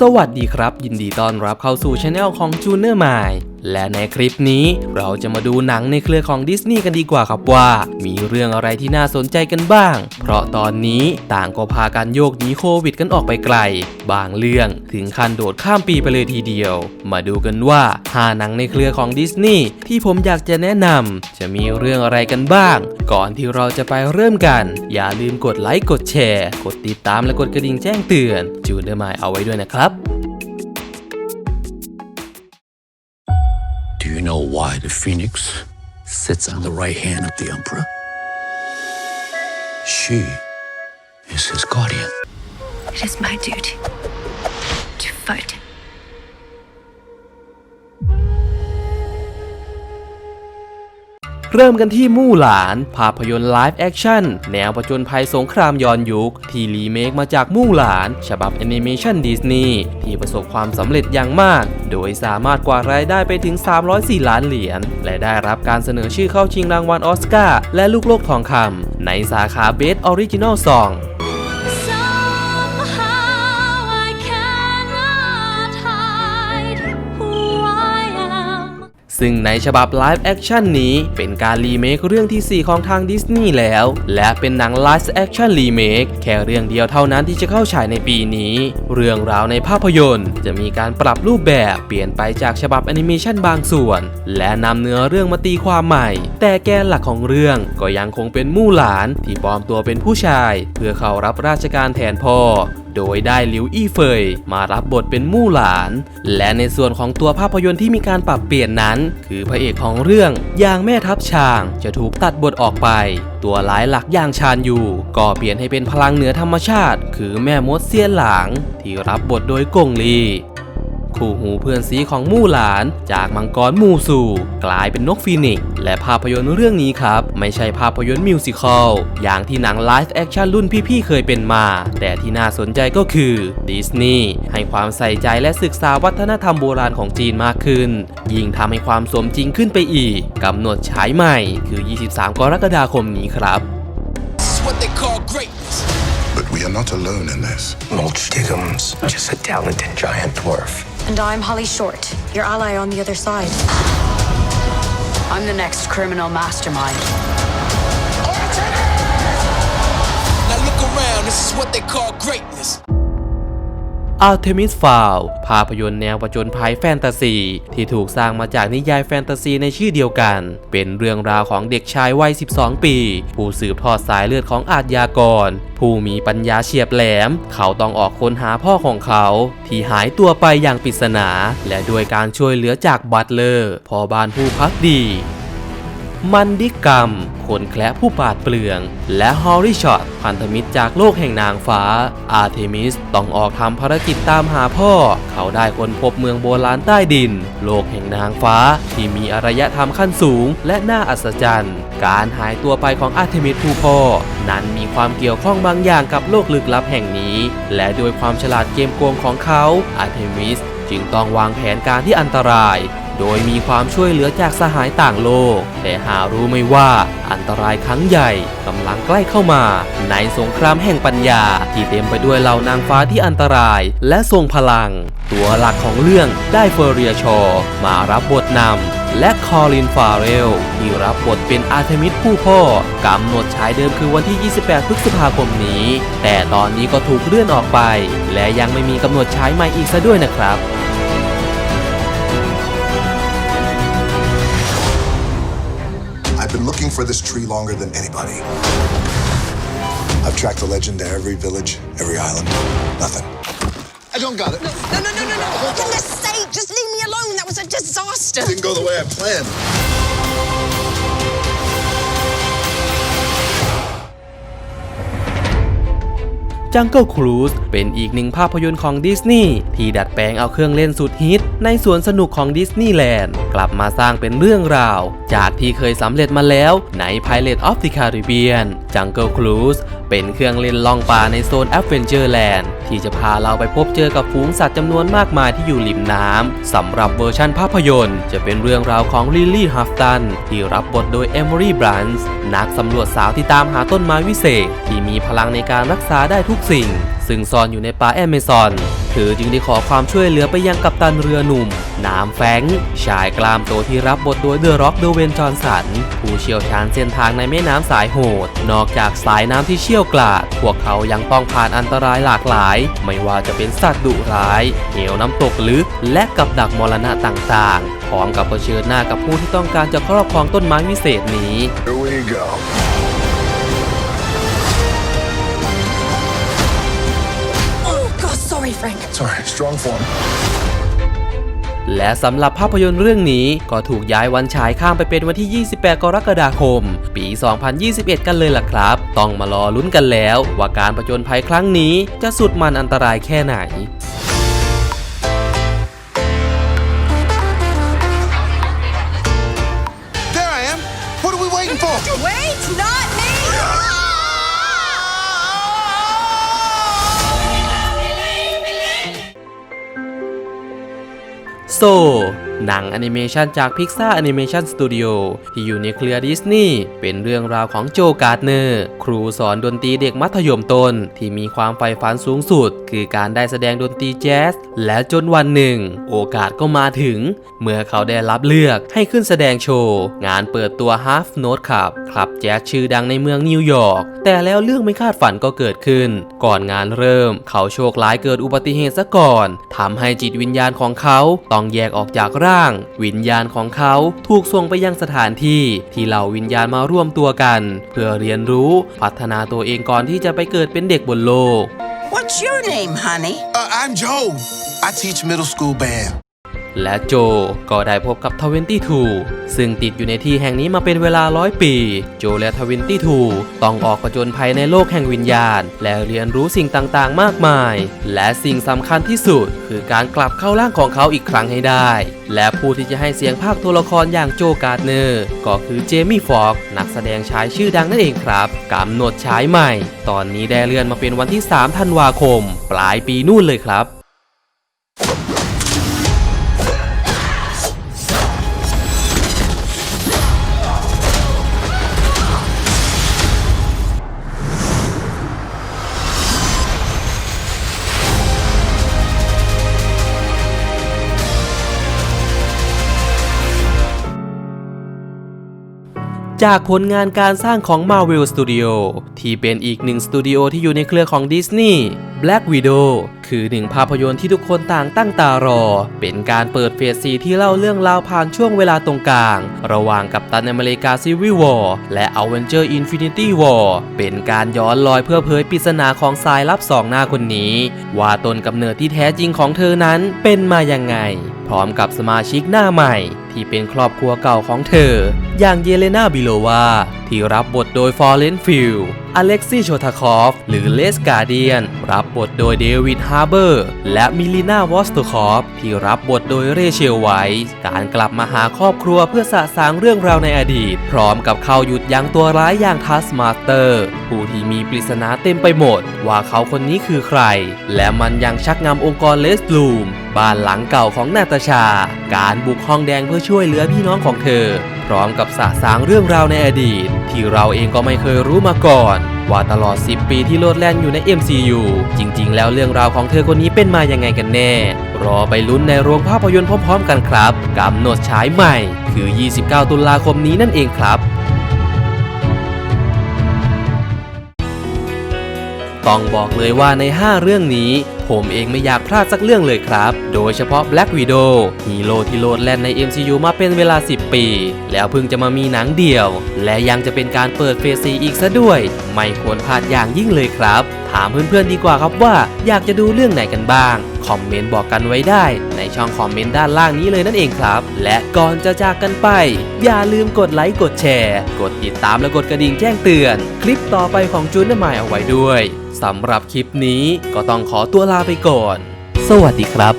สวัสดีครับ ยินดีต้อนรับเข้าสู่ช anel ของ j u n e r m i และในคลิปนี้เราจะมาดูหนังในเครือของดิสนีย์กันดีกว่าครับว่า มีเรื่องอะไรที่น่าสนใจกันบ้าง เพราะตอนนี้ต่างก็พากันโยกหนีโควิดกันออกไปไกล บางเรื่องถึงขั้นโดดข้ามปีไปเลยทีเดียว มาดูกันว่า5หนังในเครือของดิสนีย์ที่ผมอยากจะแนะนำจะมีเรื่องอะไรกันบ้าง ก่อนที่เราจะไปเริ่มกัน อย่าลืมกดไลค์กดแชร์ กดติดตามและกดกระดิ่งแจ้งเตือนจูนเดอร์มายเอาไว้ด้วยนะครับ Know why the phoenix sits on the right hand of the emperor? She is his guardian. It is my duty to fight เริ่มกันที่มู่หลาน ภาพยนตร์ไลฟ์แอคชั่นแนวประจนภัยสงครามย้อนยุค ที่รีเมคมาจากมู่หลาน ฉบับแอนิเมชันดิสนีย์ที่ประสบความสำเร็จอย่างมาก โดยสามารถกวาดรายได้ไปถึง 304 ล้านเหรียญ และได้รับการเสนอชื่อเข้าชิงรางวัลออสการ์และลูกโลกทองคำในสาขาเบสออริจินอลซอง ซึ่งในฉบับไลฟ์แอคชั่นนี้เป็นการรีเมคเรื่องที่ 4 ของทางดิสนีย์แล้ว และเป็นหนังไลฟ์แอคชั่นรีเมคแค่เรื่องเดียวเท่านั้นที่จะเข้าฉายในปีนี้ เรื่องราวในภาพยนตร์ จะมีการปรับรูปแบบเปลี่ยนไปจากฉบับแอนิเมชันบางส่วน และนำเนื้อเรื่องมาตีความใหม่ แต่แกนหลักของเรื่องก็ยังคงเป็นมู่หลานที่ปลอมตัวเป็นผู้ชาย เพื่อเข้ารับราชการแทนพ่อ โดยได้หลิวอี้เฟย มารับบทเป็นมู่หลาน และในส่วนของตัวภาพยนตร์ที่มีการปรับเปลี่ยนนั้น คือพระเอกของเรื่องอย่างแม่ทัพช้างจะถูกตัดบทออกไป ตัวหลายหลักอย่างชานอยู่ ก็เปลี่ยนให้เป็นพลังเหนือธรรมชาติ คือแม่มดเซียนหลาง ที่รับบทโดยกงลี คู่หูเพื่อนซีของมู่หลาน จากมังกรมูสู่ กลายเป็นนกฟีนิกซ์และภาพยนตร์เรื่องนี้ครับ ไม่ใช่ภาพยนตร์มิวสิควลอย่างที่หนังไลฟ์แอคชั่นรุ่นพี่ๆเคยเป็นมา แต่ที่น่าสนใจก็คือดิสนีย์ให้ความใส่ใจและศึกษาวัฒนธรรมโบราณของจีนมากขึ้น ยิ่งทำให้ความสมจริงขึ้นไปอีกกำหนดฉายใหม่คือ 23 กรกฎาคมนี้ครับ This is what they call greatness. But we are not alone in this. Mulch Diggum's just a talented giant dwarf. And I'm Holly Short, your ally on the other side. I'm the next criminal mastermind. Now look around. This is what they call greatness. Artemis Fowl ภาพยนตร์แนวประจนภัยแฟนตาซี ที่ถูกสร้างมาจากนิยายแฟนตาซีในชื่อเดียวกัน เป็นเรื่องราวของเด็กชายวัย 12 ปี ผู้สืบทอดสายเลือดของอาชญากร ผู้มีปัญญาเฉียบแหลม เขาต้องออกค้นหาพ่อของเขา ที่หายตัวไปอย่างปริศนา และด้วยการช่วยเหลือจากบัตเลอร์พ่อบ้านผู้พักดี มันดิกรรมคนแคละผู้ปาดเปลือง และฮอริชอตพันธมิตรจากโลกแห่งนางฟ้า อาร์เทมิสต้องออกทำภารกิจตามหาพ่อ เขาได้ค้นพบเมืองโบราณใต้ดิน โลกแห่งนางฟ้าที่มีอารยธรรมขั้นสูง และน่าอัศจรรย์ การหายตัวไปของอาร์เทมิสผู้พ่อ นั้นมีความเกี่ยวข้องบางอย่างกับโลกลึกลับแห่งนี้ และโดยความฉลาดเกมโกงของเขาอาร์เทมิสจึงต้องวางแผนการที่อันตราย โดยมีความช่วยเหลือจากสหายต่างโลก แต่หารู้ไม่ว่าอันตรายครั้งใหญ่กำลังใกล้เข้ามา ในสงครามแห่งปัญญา ที่เต็มไปด้วยเหล่านางฟ้าที่อันตรายและทรงพลัง ตัวหลักของเรื่องได้เฟอร์เรียชอรมารับบทนำและคอลินฟาเรลที่รับบทเป็นอาร์เทมิสผู้พ่อกำหนดฉายเดิมคือวันที่ 28 พฤษภาคมนี้ แต่ตอนนี้ก็ถูกเลื่อนออกไป และยังไม่มีกำหนดฉายใหม่อีกซะด้วยนะครับ for this tree longer than anybody. I've tracked the legend to every village, every island. Nothing. I don't got it. No, no, no, no, no. Oh. For goodness sake, just leave me alone. That was a disaster. Didn't go the way I planned. Jungle Cruise เป็นอีกหนึ่งภาพยนตร์ของดิสนีย์ที่ดัดแปลงเอาเครื่องเล่นสุดฮิต ในสวนสนุกของดิสนีย์แลนด์กลับมาสร้างเป็นเรื่องราว จากที่เคยสำเร็จมาแล้วใน Pirates of the Caribbean Jungle Cruise เป็นเครื่องเล่นล่องป่าในโซน Adventure Land ที่จะพาเราไปพบเจอกับฝูงสัตว์จำนวนมากมายที่อยู่ริมน้ำสำหรับเวอร์ชั่นภาพยนตร์ จะเป็นเรื่องราวของลิลลี่ฮัฟตันที่รับบทโดยเอมอรี่บรันส์นักสำรวจสาวที่ตามหาต้นไม้วิเศษ ที่มีพลังในการรักษาได้ทุกสิ่ง ซึ่งซ่อนอยู่ในป่าแอมะซอน เธอจึงได้ขอความช่วยเหลือไปยังกัปตันเรือหนุ่ม นามแฟง ชายกล้ามโตที่รับบทโดยเดอะร็อกเดเวนจอนสัน ผู้เชี่ยวชาญเส้นทางในแม่น้ำสายโหด นอกจากสายน้ำที่เชี่ยวกราด พวกเขายังต้องผ่านอันตรายหลากหลาย ไม่ว่าจะเป็นสัตว์ดุร้าย เหวน้ำตกลึก และกับดักมรณะต่างๆ พร้อมกับเผชิญหน้ากับผู้ที่ต้องการจะครอบครองต้นไม้วิเศษนี้ Here we go. Frank. Sorry, strong form. และสำหรับภาพยนตร์เรื่องนี้ก็ถูกย้ายวันฉายข้ามไปเป็นวันที่ 28 กรกฎาคม ปี 2021 กันเลยล่ะครับ ต้องมารอลุ้นกันแล้ว ว่าการประจนภัยครั้งนี้จะสุดมันอันตรายแค่ไหน โซหนังแอนิเมชันจาก Pixar Animation Studio ที่อยู่ในเครือดิสนีย์เป็นเรื่องราวของโจการ์ดเนอร์ ครูสอนดนตรีเด็กมัธยมต้น ที่มีความใฝ่ฝันสูงสุด คือการได้แสดงดนตรีแจ๊ส และจนวันหนึ่ง โอกาสก็มาถึง เมื่อเขาได้รับเลือกให้ขึ้นแสดงโชว์ งานเปิดตัว Half Note Club คลับแจ๊สชื่อดังในเมืองนิวยอร์กแต่แล้วเรื่องไม่คาดฝันก็เกิดขึ้น ก่อนงานเริ่ม เขาโชคร้ายเกิดอุบัติเหตุซะก่อนทำให้จิตวิญญาณของเขาต้องแยกออกจากร่างวิญญาณของเขาถูกส่งไปยังสถานที่ที่เหล่าวิญญาณมาร่วมตัวกัน เพื่อเรียนรู้พัฒนาตัวเองก่อนที่จะไปเกิดเป็นเด็กบนโลก What's your name, honey? Uh, I'm Joe. I teach middle school band. และโจก็ได้พบกับทเวนตี้ทูซึ่งติดอยู่ในที่แห่งนี้มาเป็นเวลาร้อยปี โจและทเวนตี้ทูต้องออกผจญภัยในโลกแห่งวิญญาณ และเรียนรู้สิ่งต่างๆ มากมาย และสิ่งสำคัญที่สุด คือการกลับเข้าร่างของเขาอีกครั้งให้ได้ และผู้ที่จะให้เสียงภาคตัวละครอย่างโจการ์ดเนอร์ก็คือเจมี่ฟอกนักแสดงชายชื่อดังนั่นเองครับกำหนดฉายใหม่ ตอนนี้ได้เลื่อนมาเป็นวันที่ 3 ธันวาคม ปลายปีนู่นเลยครับ จากผลงานการสร้างของ Marvel Studio ที่เป็นอีกหนึ่งสตูดิโอที่อยู่ในเครือของ Disney Black Widow คือหนึ่งภาพยนตร์ที่ทุกคนต่างตั้งตารอ เป็นการเปิดเฟสซีที่เล่าเรื่องราวผ่านช่วงเวลาตรงกลาง ระหว่างกัปตันอเมริกา Civil War และ Avenger Infinity War เป็นการย้อนลอยเพื่อเผยปริศนาของสายลับสองหน้าคนนี้ ว่าต้นกำเนิดที่แท้จริงของเธอนั้นเป็นมาอยังไง พร้อมกับสมาชิกหน้าใหม่ ที่เป็นครอบครัวเก่าของเธอ อย่างเยเลนาบิโลวา ที่รับบทโดยฟอร์เรนฟิลอเล็กซี่โชทาคอฟ หรือเลสกาเดียน รับบทโดยเดวิดฮาร์เบอร์ และมิลินาวอสโตคอฟ ที่รับบทโดยเรเชลไวส์การกลับมาหาครอบครัวเพื่อสะสางเรื่องราวในอดีต พร้อมกับเข้าหยุดยั้งตัวร้ายอย่างทัสมาสเตอร์ ผู้ที่มีปริศนาเต็มไปหมด ว่าเขาคนนี้คือใคร และมันยังชักนำองค์กรเลสลูม บ้านหลังเก่าของนาตาชา การบุกห้องแดงเพื่อช่วยเหลือพี่น้องของเธอ พร้อมกับสะสางเรื่องราวในอดีต ที่เราเองก็ไม่เคยรู้มาก่อน ว่าตลอด 10 ปีที่โลดแล่นอยู่ใน MCU จริง ๆ แล้วเรื่องราวของเธอคนนี้เป็นมายังไงกันแน่ รอไปลุ้นในโรงภาพยนตร์พร้อม ๆ กันครับกำหนดฉายใหม่ คือ 29 ตุลาคมนี้นั่นเองครับต้องบอกเลยว่าใน 5 เรื่องนี้ผมเองไม่อยากพลาดสักเรื่องเลยครับ โดยเฉพาะ Black Widow ฮีโร่ที่โลดแล่นใน MCU มาเป็นเวลา 10 ปี แล้วเพิ่งจะมามีหนังเดี่ยว และยังจะเป็นการเปิดเฟสซีอีกซะด้วย ไม่ควรพลาดอย่างยิ่งเลยครับ ถามเพื่อนๆดีกว่าครับว่าอยากจะดูเรื่องไหนกันบ้างคอมเมนต์บอกกันไว้ได้ ในช่องคอมเมนต์ด้านล่างนี้เลยนั่นเองครับ และก่อนจะจากกันไป อย่าลืมกดไลค์กดแชร์ กดติดตามและกดกระดิ่งแจ้งเตือน คลิปต่อไปของจูนนมายเอาไว้ด้วยสำหรับคลิปนี้ก็ต้องขอตัวลาไปก่อน สวัสดีครับ